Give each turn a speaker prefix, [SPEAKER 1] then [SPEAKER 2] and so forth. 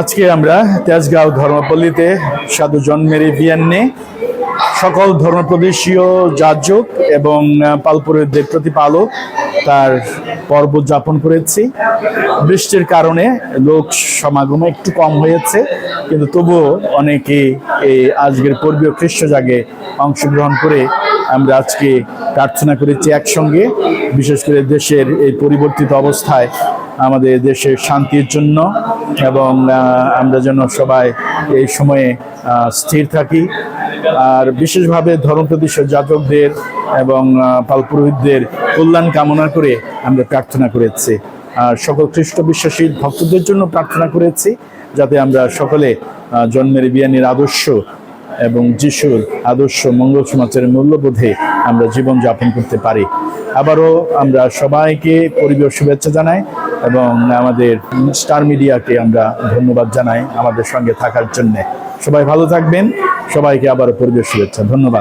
[SPEAKER 1] আজকে আমরা তেজগাঁও ধর্মপল্লীতে সাধু জন্মেরি বিয়ান্নে সকল ধর্মপ্রদেশীয় যাজক এবং পালপুরের দেব প্রতিপালক তার পর্ব যাপন করেছি। বৃষ্টির কারণে লোক সমাগম একটু কম হয়েছে, কিন্তু তবুও অনেকে এই আজকের পর্বীয় খ্রিস্ট জাগে অংশগ্রহণ করে আমরা আজকে প্রার্থনা করেছি একসঙ্গে। বিশেষ করে দেশের এই পরিবর্তিত অবস্থায় আমাদের দেশের শান্তির জন্য এবং আমরা যেন সবাই এই সময়ে স্থির থাকি। আর বিশেষভাবে ধর্মপ্রতিষ্ঠ জাতকদের এবং আহ, পালপুরোহিতদের কল্যাণ কামনা করে আমরা প্রার্থনা করেছি। আর সকল খ্রিস্ট বিশ্বাসী ভক্তদের জন্য প্রার্থনা করেছি যাতে আমরা সকলে জন্মের বিয়ানির আদর্শ এবং যিশুর আদর্শ মঙ্গল সমাজের মূল্যবোধে আমরা জীবন যাপন করতে পারি। আবারও আমরা সবাইকে পরিবেশ শুভেচ্ছা জানাই এবং আমাদের স্টার মিডিয়াকে আমরা ধন্যবাদ জানাই আমাদের সঙ্গে থাকার জন্যে। সবাই ভালো থাকবেন, সবাইকে আবারও পরিবেশ শুভেচ্ছা, ধন্যবাদ।